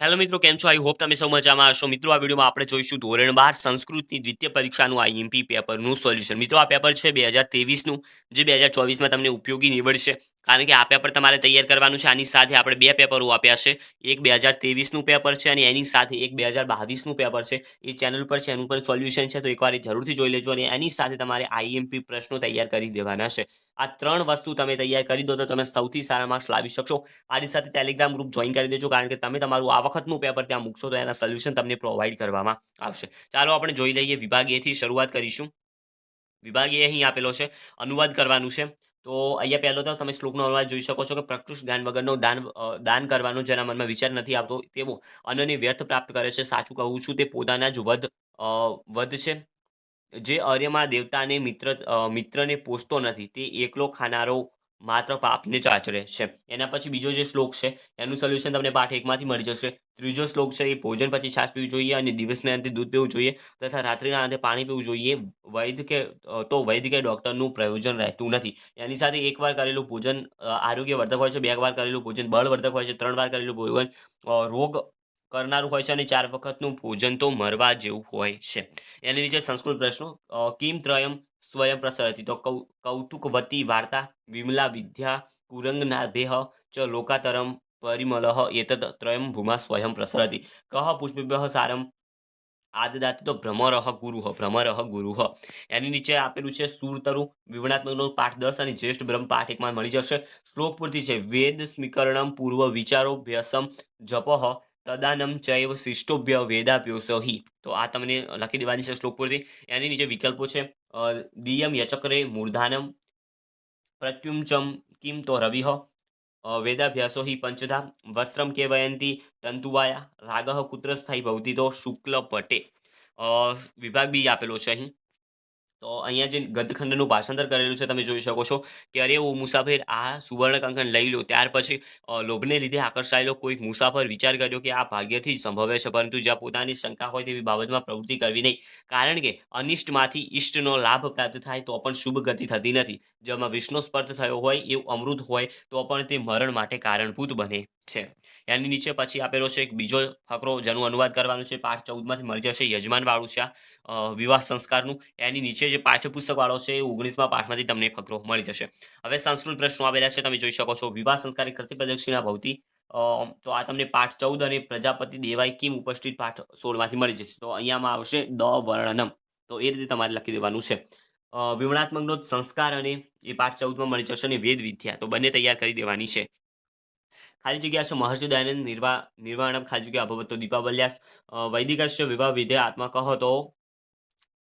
Hello મિત્રો, કેમ છો? આઈ હોપ તમે સૌ મજામાં હશો. મિત્રો, આ વિડીયોમાં આપણે જોઈશું ધોરણ બાર સંસ્કૃતની દ્વિતીય પરીક્ષાનું આઈએમપી પેપરનું સોલ્યુશન મિત્રો, આ પેપર છે બે હજાર તેવીસનું જે બે હજાર ચોવીસમાં તમને ઉપયોગી નીવડશે. કારણ કે આ પેપર તમારે તૈયાર કરવાનું છે. આની સાથે આપણે બે પેપરો આપ્યા છે. એક બે હજાર તેવીસનું પેપર છે અને એની સાથે એક બે હજાર બાવીસનું પેપર છે. એ ચેનલ પર છે, એનું પણ સોલ્યુશન છે, તો એકવાર જરૂરથી જોઈ લેજો અને એની સાથે તમારે આઈએમપી પ્રશ્નો તૈયાર કરી દેવાના છે. આ ત્રણ વસ્તુ તમે તૈયાર કરી દો તો તમે સૌથી સારા માર્ક્સ લાવી શકશો. આની સાથે ટેલિગ્રામ ગ્રુપ જોઈન કરી દેજો, કારણ કે તમે તમારું આ વખતનું પેપર ત્યાં મૂકશો તો એના સોલ્યુશન તમને પ્રોવાઈડ કરવામાં આવશે. ચાલો આપણે જોઈ લઈએ વિભાગ એથી શરૂઆત કરીશું. વિભાગ એ અહીં આપેલો છે. અનુવાદ કરવાનું છે. તો અહીંયા પહેલો તો તમે શ્લોકનો અનુવાદ જોઈ શકો છો કે પ્રકૃષ્ટ જ્ઞાન વગરનો દાન દાન કરવાનો જેના મનમાં વિચાર નથી આવતો તેવો અન્નને વ્યર્થ પ્રાપ્ત કરે છે. સાચું કહું છું, તે પોતાના જ વધ વધ છે. જે અર્યમાં દેવતાને મિત્ર મિત્રને પોષતો નથી, તે એકલો ખાનારો માત્ર પાપને જ આચરે છે. એના પછી બીજો જે શ્લોક છે, એનું સોલ્યુશન તમને પાઠ એકમાંથી મળી જશે. ત્રીજો શ્લોક છે, એ ભોજન પછી છાશ પીવું જોઈએ અને દિવસના અંતે દૂધ પીવું જોઈએ તથા રાત્રિના અંતે પાણી પીવું જોઈએ. વૈદ કે તો વૈદ કે ડૉક્ટરનું પ્રયોજન રહેતું નથી. એની સાથે એકવાર કરેલું ભોજન આરોગ્યવર્ધક હોય છે, બે વાર કરેલું ભોજન, બળવર્ધક હોય છે, ત્રણ વાર કરેલું ભોજન રોગ કરનારું હોય છે અને ચાર વખતનું ભોજન તો મરવા જેવું હોય છે. એની નીચે સંસ્કૃત પ્રશ્નો કિમ ત્રયમ સ્વયં પ્રસરતી તો કૌ, કૌતુકવતી વાર્તા, વિમલા વિદ્યા, કુરંગનાભેહ, ચ લોકાતરમ પરિમલઃ, એતદ ત્રયમ ભૂમા સ્વયં પ્રસરતી કહ પુષ્પેભ્યઃ સારમ આદદાતી તો ભ્રમરહ ગુરુઃ ભ્રમરહ ગુરુઃ. એની નીચે આપેલું છે સૂરતરુ વિવરણાત્મકનો પાઠ દસ અને જ્યેષ્ઠ બ્રહ્મ પાઠ એકમાં મળી જશે. શ્લોક પૂરતી છે. વેદ સ્મીકરણમ પૂર્વ વિચારો ભ્યસમ જપઃ તદાનમ ચૈવ શિષ્ટોભ્ય વેદાભ્યોસહિ. તો આ તમને લખી દેવાની છે શ્લોક પૂરતી. એની નીચે વિકલ્પો છે. દિયમ યચક્રે મૂર્ધાનમ પ્રત્યુંચમ કિમ તો રવિ વેદાભ્યાસો હિ પંચધા વસ્ત્રમ કે વયંતી તંતુવાયા રાગઃ કુત્ર સ્થાયી ભવતી તો શુક્લ પટે વિભાગ બી આપેલો છે અહીં તો અહીંયા જે ગદખંડનું ભાષાંતર કરેલું છે, તમે જોઈ શકો છો કે અરે ઓ મુસાફર, આ સુવર્ણ કંકણ લઈ લો. ત્યાર પછી લોભને લીધે આકર્ષાયેલો કોઈક મુસાફર વિચાર કર્યો કે આ ભાગ્યથી જ સંભવે છે, પરંતુ જ્યાં પોતાની શંકા હોય તેવી બાબતમાં પ્રવૃત્તિ કરવી નહીં. કારણ કે અનિષ્ટમાંથી ઈષ્ટનો લાભ પ્રાપ્ત થાય તો પણ શુભ ગતિ થતી નથી. જેમાં વિષ્ણુ સ્પર્શ થયો હોય, એવું અમૃત હોય તો પણ તે મરણ માટે કારણભૂત બને છે. એની નીચે પછી આપેલો છે એક બીજો ફકરો જેનું અનુવાદ કરવાનું છે, પાઠ ચૌદમાંથી મળી જશે યજમાન વાળું છે વિવાહ સંસ્કારનું. એની નીચે જે પાઠ્યપુસ્તક વાળો છે એ ઓગણીસમાં પાઠમાંથી તમને ફકરો મળી જશે. હવે સંસ્કૃત પ્રશ્નો આવેલા છે, તમે જોઈ શકો છો. વિવાહ સંસ્કાર કરતી પ્રદક્ષિણા ભવતી તો આ તમને પાઠ ચૌદ અને પ્રજાપતિ દેવાય કિમ ઉપસ્થિત પાઠ સોળમાંથી મળી જશે? તો અહીંયામાં આવશે દ વર્ણનમ. તો એ રીતે તમારે લખી દેવાનું છે. વિવરણાત્મકનો સંસ્કાર અને એ પાઠ ચૌદમાં મળી જશે અને વેદ વિદ્યા. તો બંને તૈયાર કરી દેવાની છે. ખાલી જગ્યા છે મહર્ષિ દયાનંદ નિર્વા નિર્વાણમ ખાલી જગ્યા અભવતો દીપાવલ્યાસ અ, વૈદિકસ્ય વિવાહ વિધે આત્મા કહો તો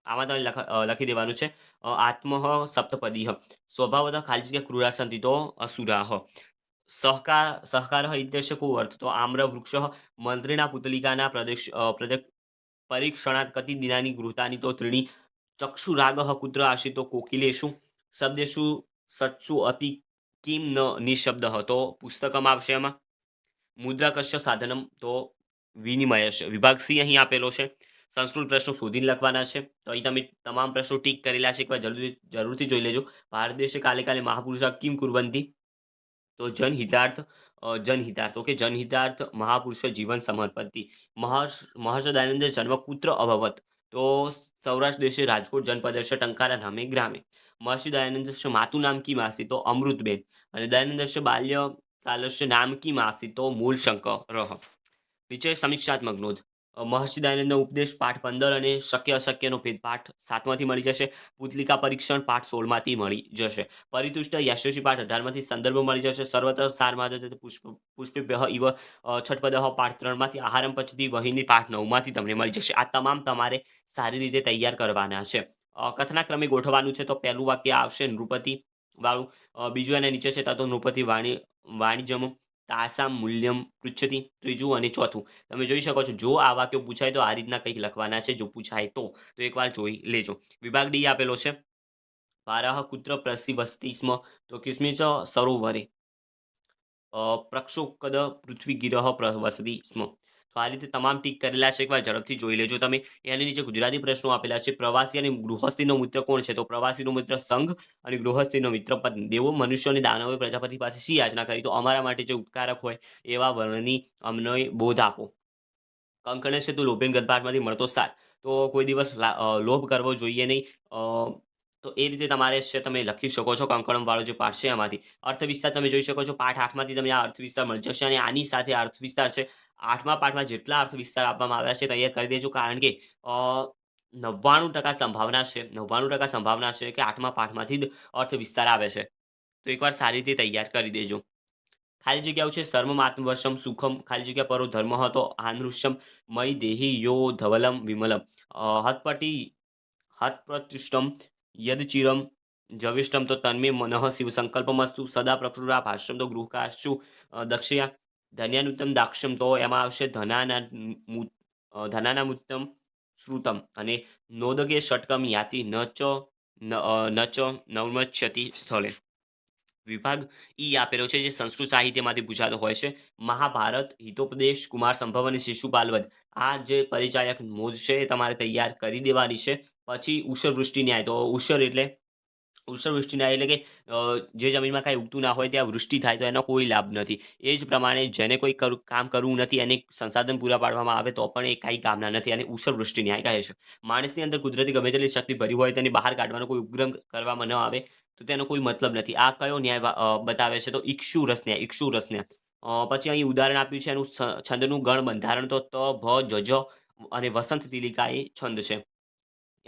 આમાં તમે લખ- દેવાનું છે. આત્મઃ સપ્તપદી સ્વભાવત ખાલી જગ્યા ક્રૂરા સંતિ તો અસુરાહ. સહકાર સહકાર ઇત્યસ્ય કો અર્થ? તો આમ્ર વૃક્ષ મંત્રીના પુતલિકાના પ્રદેશ પરીક્ષણાત કતિ દિનાની ગૃહતાની તો ત્રીણી. ચક્ષુરાગ કુત્ર આશિતો કોકિલેશુ. શબ્દેશુ સત્સુ અતિ કિમ નિશબ્દ હતો. પુસ્તકમાં આવશે એમાં મુદ્રાકસ્ય સાધનમ તો વિનિમય છે. વિભાગ સી અહીં આપેલો છે. સંસ્કૃત પ્રશ્નો શોધીને લખવાના છે. તો અહીં તમે તમામ પ્રશ્નો ટીક કરેલા છે. એકવાર જરૂરથી જરૂરથી જોઈ લેજો. ભારત દેશે કાલે કાલે મહાપુરુષા કિમ કુર્વંતી? તો જનહિતાર્થ જનહિતાર્થ. ઓકે, જનહિતાર્થ મહાપુરુષ જીવન સમર્પતિ. મહર્ષ મહર્ષ દયાનંદ જન્મ પુત્ર અભવત. તો સૌરાષ્ટ્ર દેશે રાજકોટ જનપદસ્ય ટંકારા નામે ગ્રામે. મહર્ષિ દયાનંદસ્ય માતું નામ કી માસી તો અમૃતબેન. અને દયાનંદ હશે બાલ્ય કાલસ્ય નામ કી માસી તો મૂળ શંકર નીચે સમીક્ષાત્મક નોંધ. અ, મહર્ષિ દયાનંદનો ઉપદેશ પાઠ પંદર અને શક્ય અશક્યનો ભેદ પાઠ સાતમાંથી મળી જશે. પુતલિકા પરીક્ષણ પાઠ સોળમાંથી મળી જશે. પરિતુષ્ટ યશસ્વી પાઠ અઢારમાંથી સંદર્ભ મળી જશે. સર્વત્ર સારમાં પુષ્પ પુષ્પેભ્ય ઇવ અ, છઠપદ પાઠ ત્રણમાંથી આહારમ પછી વહીની પાઠ નવમાંથી તમને મળી જશે. આ તમામ તમારે સારી રીતે તૈયાર કરવાના છે. કથના ક્રમે ગોઠવવાનું છે તો પહેલું વાક્ય આવશે નૃપતિ વાળું બીજું એના નીચે છે તો નૃપતિ વાણી વાણિજ્યમ તાસામ મૂલ્યમ પૃચ્છતી ત્રીજું અને ચોથું. તમે જોઈ શકો છો, જો આ વાક્યો પૂછાય તો આ રીતના કંઈક લખવાના છે, જો પૂછાય તો. તો એકવાર જોઈ લેજો. વિભાગ ડી આપેલો છે. પારાહ કુત્ર પ્રસિવસ્તિ સ્મ તો કિસ્મિચ સરોવરે. પ્રક્ષોકદ પૃથ્વી ગિરહ પ્રવસતિ સ્મ તો આ રીતે તમામ ટીક કરેલા છે. એકવાર ઝડપથી જોઈ લેજો તમે. એની નીચે ગુજરાતી પ્રશ્નો આપેલા છે. પ્રવાસી અને ગૃહસ્થીનો મિત્ર કોણ છે? તો પ્રવાસીનો મિત્ર સંઘ અને ગૃહસ્થીનો મિત્ર પદ. દેવો મનુષ્ય અને દાનવે પ્રજાપતિ પાસે શી યાચના કરી? તો અમારા માટે જે ઉપકારક હોય એવા વર્ણની અમને બોધ આપો. કંકણે છે તો લોભેન ગદપાટમાંથી મળતો સાર. તો કોઈ દિવસ લોભ કરવો જોઈએ નહીં. તો એ રીતે તમારે છે તમે લખી શકો છો કંકણમ વાળો જે પાઠ છે એમાંથી. અર્થ વિસ્તાર તમે જોઈ શકો છો. પાઠ આઠમાંથી તમને આ અર્થ વિસ્તાર મળી જશે અને આની સાથે અર્થવિસ્તાર અર્થ વિસ્તાર છે. આઠમા પાઠમાં જેટલા અર્થ વિસ્તાર આપવામાં આવ્યા છે તૈયાર કરી દેજો, કારણ કે નવ્વાણું ટકા સંભાવના છે, નવ્વાણું ટકા સંભાવના છે કે આઠમા પાઠમાંથી જ અર્થ વિસ્તાર આવે છે. તો એકવાર સારી રીતે તૈયાર કરી દેજો. ખાલી જગ્યાઓ છે સર્મ આત્મવર્ષમ સુખમ, ખાલી જગ્યા પરો ધર્મ હતો, આનૃષ્યમ મય દેહી યો ધવલમ વિમલમ. હતપટી હતપ્રતિષ્ઠમ યદચિરમ જવિષ્ટમ તો તન્મે મનઃ શિવ સંકલ્પમસ્તુ સદા પ્રકૃરા ભાષ્યમ તો ગૃહકાશુ દક્ષયા ધન્યાનુત્તમ દાક્ષમ તો એમાં આવશે ધનાના મુ- અ, ધનાનામુત્તમ શ્રુતમ અને નોદગે ષટકમ યાતિ ન ચ ન ન ચ નવમચ્યતિ સ્થળે. વિભાગ ઈ આપેલો છે જે સંસ્કૃત સાહિત્યમાંથી પૂછાતો હોય છે. મહાભારત હિતોપદેશ કુમાર સંભવ અને શિશુપાલવદ. આ જે પરિચાયક મોજ છે એ તમારે તૈયાર કરી દેવાની છે. પછી ઉષર વૃષ્ટિ ન્યાય. તો ઉષર એટલે ઉષર એટલે કે જે જમીનમાં કાંઈ ઉગતું ના હોય ત્યાં વૃષ્ટિ થાય, તો એનો કોઈ લાભ નથી. એ જ પ્રમાણે જેને કોઈ કામ કરવું નથી, એને સંસાધન પૂરા પાડવામાં આવે, તો પણ એ કાંઈ કામના નથી, અને ઉષર વૃષ્ટિ ન્યાય કહે છે. માણસની અંદર કુદરતી ગમે તેટલી શક્તિ ભરી હોય, તેની બહાર કાઢવાનો કોઈ ઉપગ્રહ કરવામાં ન આવે, તો તેનો કોઈ મતલબ નથી. આ કયો ન્યાય બતાવે છે? તો ઇક્ષુ રસ ન્યાય, ઇક્ષુ પછી અહીં ઉદાહરણ આપ્યું છે, એનું છંદનું ગણ બંધારણ તો ત, ભ, જ જ અને વસંત તિલિકા એ છંદ છે.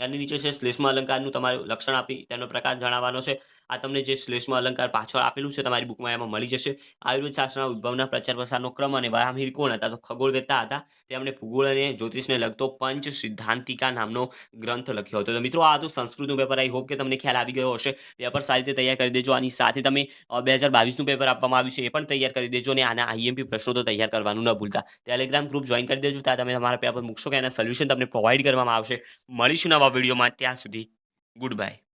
એની નીચે છે શ્લેષ્મ અલંકારનું તમારું લક્ષણ આપી તેનો પ્રકાર જણાવવાનો છે. આ તમને જે શ્લેષ્મ અલંકાર પાછળ આપેલું છે તમારી બુકમાં એમાં મળી જશે. આયુર્વેદ શાસ્ત્રના ઉદ્ભવના પ્રચાર પ્રસારનો ક્રમ અને વારામહીર કોણ હતા તો ખગોળવેતા હતા. તેમણે ભૂગોળ અને જ્યોતિષને લગતો પંચ સિદ્ધાંતિકા નામનો ગ્રંથ લખ્યો હતો. તો મિત્રો, આ હતું સંસ્કૃતનું પેપર આઈ હોપ કે તમને ખ્યાલ આવી ગયો હશે. પેપર સારી રીતે તૈયાર કરી દેજો. આની સાથે તમે બે હજાર બાવીસનું પેપર આપવામાં આવ્યું છે એ પણ તૈયાર કરી દેજો અને આના આઈએમપી પ્રશ્નો તો તૈયાર કરવાનું ન ભૂલતા. ટેલિગ્રામ ગ્રુપ જોઈન કરી દેજો. ત્યાં તમે તમારા પેપર મૂકશો કે એના સોલ્યુશન તમને પ્રોવાઈડ કરવામાં આવશે. મળીશું નવા વિડીયોમાં ત્યાં સુધી ગુડ બાય